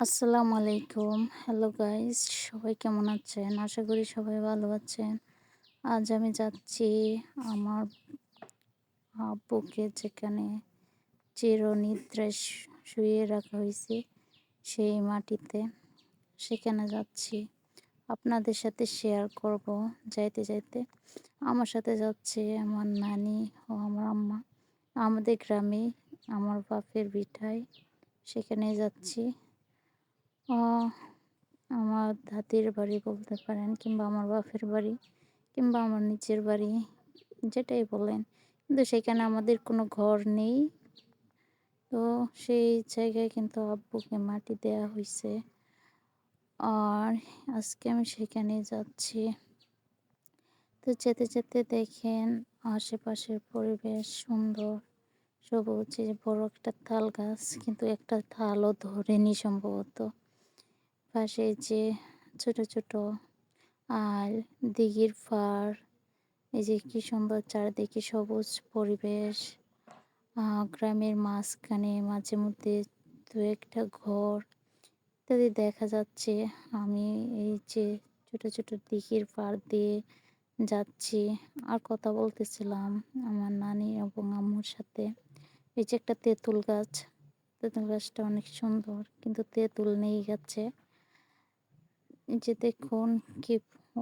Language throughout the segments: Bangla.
আসসালামু আলাইকুম। হ্যালো গাইস সবাই কেমন আছেন? আশা করি সবাই ভালো আছেন। আজ আমি যাচ্ছি আমার আব্বুকে, যেখানে চিরনিদ্রায় শুয়ে রাখা হয়েছে সেই মাটিতে। সেখানে যাচ্ছি। আপনাদের সাথে শেয়ার করব যাইতে যাইতে। আমার সাথে যাচ্ছে আমার নানি ও আমার আম্মা। আমাদের গ্রামে আমার বাপের বিঠায় সেখানে যাচ্ছি। আমার দাদির বাড়ি বলতে পারেন কিংবা আমার বাপের বাড়ি কিংবা আমার নিচের বাড়ি, যেটাই বলেন। কিন্তু সেখানে আমাদের কোনো ঘর নেই। তো সেই জায়গায় কিন্তু আব্বুকে মাটি দেওয়া হয়েছে আর আজকে আমি সেখানে যাচ্ছি। তো যেতে যেতে দেখেন আশেপাশের পরিবেশ সুন্দর। সবুজ বড় একটা তাল গাছ, কিন্তু একটা তালও ধরেনি সম্ভবত। পাশে যে ছোট ছোট আর দিঘির পাড় এই যে কি সুন্দর চারিদিকে সবুজ পরিবেশ গ্রামের মাঝখানে মাঝে মধ্যে দু একটা ঘর ইত্যাদি দেখা যাচ্ছে। আমি এই যে ছোট ছোট দিঘির পাড় দিয়ে যাচ্ছি। আর কথা বলতেছিলাম আমার নানি এবং আম্মুর সাথে। এই যে একটা তেঁতুল গাছ, তেঁতুল গাছটা অনেক সুন্দর, কিন্তু তেঁতুল নেই গাছে। যে দেখুন কি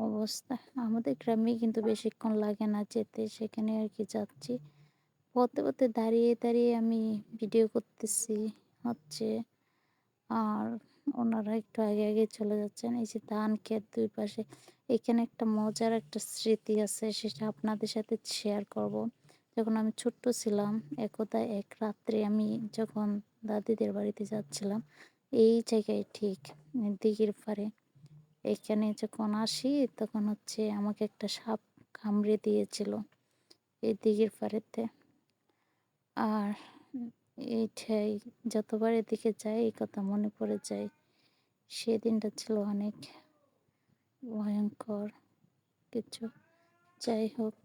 অবস্থা? আমাদের গ্রামে কিন্তু বেশিক্ষণ লাগে না যেতে, সেখানে আর কি যাচ্ছি। পথে পথে দাঁড়িয়ে দাঁড়িয়ে আমি ভিডিও করতেছি হচ্ছে, আর ওনারা একটু আগে আগে চলে যাচ্ছেন। এই যে ধান ক্ষেত দুই পাশে, এখানে একটা মজার একটা স্মৃতি আছে, সেটা আপনাদের সাথে শেয়ার করব। যখন আমি ছোট্ট ছিলাম একদা এক রাত্রে আমি যখন দাদিদের বাড়িতে যাচ্ছিলাম, এই জায়গায় ঠিক দিঘির পাড়ে এখানে যখন আসি তখন হচ্ছে আমাকে একটা সাপ কামড়ে দিয়েছিল এই দিঘির পাড়েতে। আর এইটাই যতবার এদিকে যাই, এই কথা মনে পড়ে যায়। সেদিনটা ছিল অনেক ভয়ঙ্কর কিছু। যাই হোক,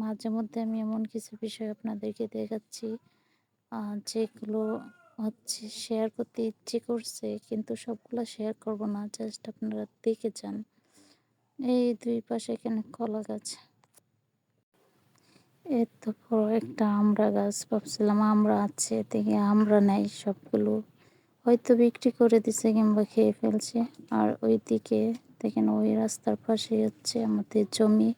মাঝে মধ্যে আমি এমন কিছু বিষয় আপনাদেরকে দেখাচ্ছি যেগুলো হচ্ছে শেয়ার করতে ইচ্ছে করছে, কিন্তু সবগুলো শেয়ার করব না জাস্ট আপনারা দেখে যান। এই দুই পাশে এখানে কলা গাছ। এত বড় একটা আমরা গাছ, ভাবছিলাম আমরা আছে, দেখে আমরা নাই সবগুলো। হয়তো বিক্রি করে দিছে কিংবা খেয়ে ফেলছে। আর ওই দিকে দেখেন ওই রাস্তার পাশে হচ্ছে আমাদের জমি,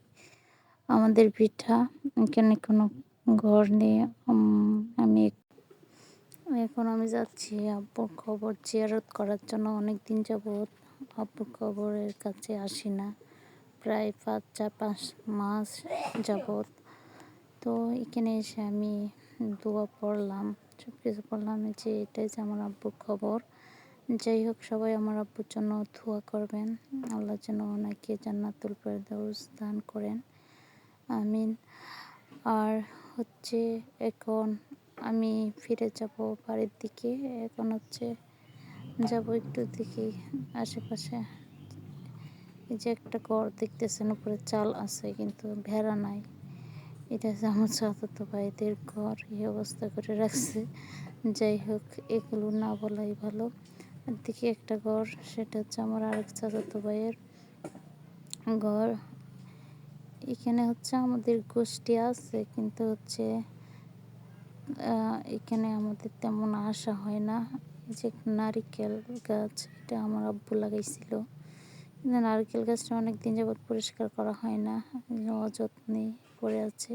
আমাদের পিঠা এখানে কোনো ঘর নেই আমি এখন আমি যাচ্ছি আব্বুর খবর জিয়ারত করার জন্য। অনেক দিন যাবৎ আব্বুর খবরের কাছে আসি না। প্রায় পাঁচ, চার, পাঁচ মাস যাবৎ। তো এখানে এসে আমি দোয়া পড়লাম সব কিছু পড়লাম যে এটাই যে আমার আব্বুর খবর। যাই হোক, সবাই আমার আব্বুর জন্য দোয়া করবেন। আল্লাহ যেন ওনাকে জান্নাতুল ফেরদৌস দান করেন। আমিন। আর হচ্ছে এখন আমি ফিরে যাব বাড়ির দিকে। এখন হচ্ছে যাব একটু দেখি আশেপাশে। এই যে একটা ঘর দেখতেছেন, উপরে চাল আছে কিন্তু ভেড়া নাই। এটা হচ্ছে আমার চাচাতো ভাইদের ঘর, এই অবস্থা করে রাখছে। যাই হোক, এগুলো না বলাই ভালো। দেখি একটা ঘর, সেটা হচ্ছে আমার আরেক চাচাতো ভাইয়ের ঘর। এখানে হচ্ছে আমাদের গোষ্ঠী আছে, কিন্তু হচ্ছে এখানে আমাদের তেমন আসা হয় না। যে নারিকেল গাছ, এটা আমার আব্বু লাগাইছিল। কিন্তু নারকেল গাছটা অনেক দিন যাবৎ পরিষ্কার করা হয় না। অযত্নে পড়ে আছে।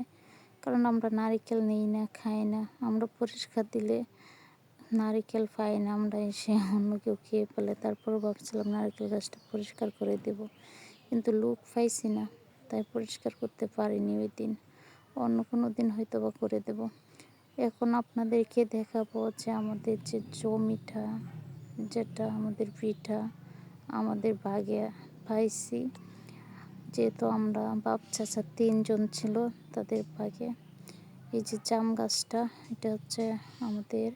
কারণ আমরা নারিকেল নেই না, খাই না। আমরা পরিষ্কার দিলে নারিকেল পাই না। আমরা এসে অন্য কেউ খেয়ে ফেলে তারপর ভাবছিলাম নারকেল গাছটা পরিষ্কার করে দেব। কিন্তু লোক পাইছি না, তাই পরিষ্কার করতে পারিনি ওই দিন। অন্য কোনো দিন হয়তো বা করে দেব। এখন আপনাদেরকে দেখাবো যে আমাদের যে জমিটা, যেটা আমাদের পিঠা, আমাদের বাগে পাইছি যেহেতু আমরা বাপ চাচা তিনজন ছিল তাদের বাগে। এই যে জাম গাছটা, এটা হচ্ছে আমাদের,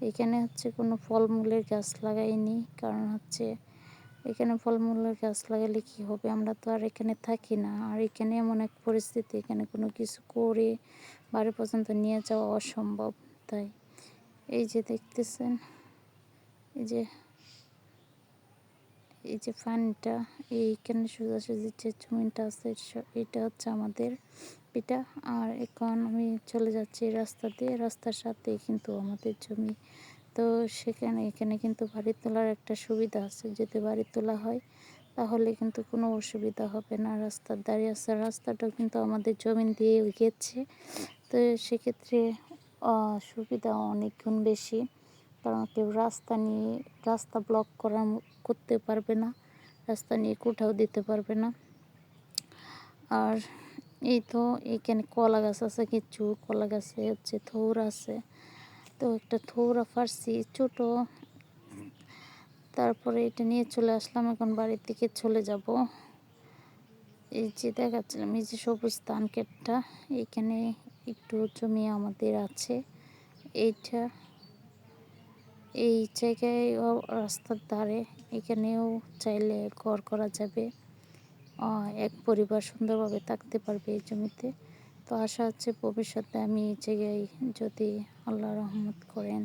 এখানে হচ্ছে কোনো ফলমূলের গাছ লাগাইনি, কারণ হচ্ছে এখানে ফলমূলের গাছ লাগালে কি হবে? আমরা তো আর এখানে থাকি না। আর এখানে এমন এক পরিস্থিতি, এখানে কোনো কিছু করে বাড়ি পর্যন্ত নিয়ে যাওয়া অসম্ভব, তাই। এই যে দেখতেছেন, এই যে এই যে ফানটা এইখানে সোজাসুজি যে জমিনটা আছে এটা হচ্ছে আমাদের পিটা আর এখন আমি চলে যাচ্ছি রাস্তা দিয়ে। রাস্তার সাথে কিন্তু আমাদের জমি তো সেখানে, এখানে কিন্তু বাড়ি তোলার একটা সুবিধা আছে। যদি বাড়ি তোলা হয়, তাহলে কিন্তু কোনো অসুবিধা হবে না। রাস্তার দাঁড়িয়ে আছে রাস্তাটাও কিন্তু আমাদের জমিন দিয়ে গেছে। তো সেক্ষেত্রে সুবিধা অনেক গুণ বেশি। কারণ কেউ রাস্তা নিয়ে, রাস্তা ব্লক করা করতে পারবে না। রাস্তা নিয়ে কোথাও দিতে পারবে না। আর এই তো, এখানে কলা গাছ আছে, কিছু কলা গাছে হচ্ছে থৌর আছে। তো একটা থৌরা ফার্সি ছোটো। তারপরে এটা নিয়ে চলে আসলাম, এখন বাড়ির দিকে চলে যাব। এই যে দেখাচ্ছিলাম, এই যে সবুজ ধান ক্ষেতটা, এখানে একটু জমি আমাদের আছে। এইটা, এই জায়গায় রাস্তার ধারে, এখানেও চাইলে ঘর করা যাবে। এক পরিবার সুন্দরভাবে থাকতে পারবে এই জমিতে। তো আশা হচ্ছে ভবিষ্যতে আমি এই জায়গায় যদি আল্লাহ রহমত করেন,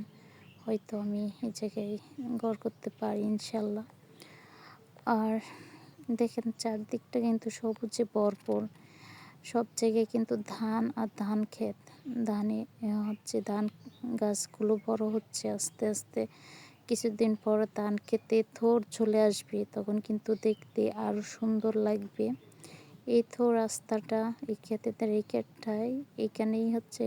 হয়তো আমি এই জায়গায় ঘর করতে পারি ইনশাল্লাহ আর দেখেন চারদিকটা কিন্তু সবুজে ভরপুর। সব জায়গায় কিন্তু ধান আর ধান ক্ষেত। ধানে হচ্ছে ধান গাছগুলো বড় হচ্ছে আস্তে আস্তে। কিছুদিন পর ধান খেতে থোর চলে আসবে, তখন কিন্তু দেখতে আরও সুন্দর লাগবে। এই তো রাস্তাটা, এই ক্ষেতের এই ক্ষেতটাই এখানেই হচ্ছে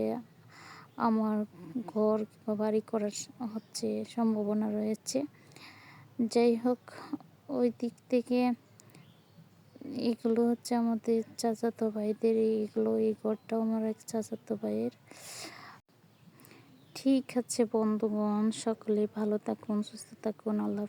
আমার ঘর বা বাড়ি করার হচ্ছে সম্ভাবনা রয়েছে যাই হোক, ওই দিক থেকে এগুলো হচ্ছে আমাদের চাচাতো ভাইদের, এগুলো, এই ঘরটাও আমার এক চাচাতো ভাইয়ের ঠিক আছে বন্ধুগণ, সকলে ভালো থাকুন, সুস্থ থাকুন, আল্লাহ।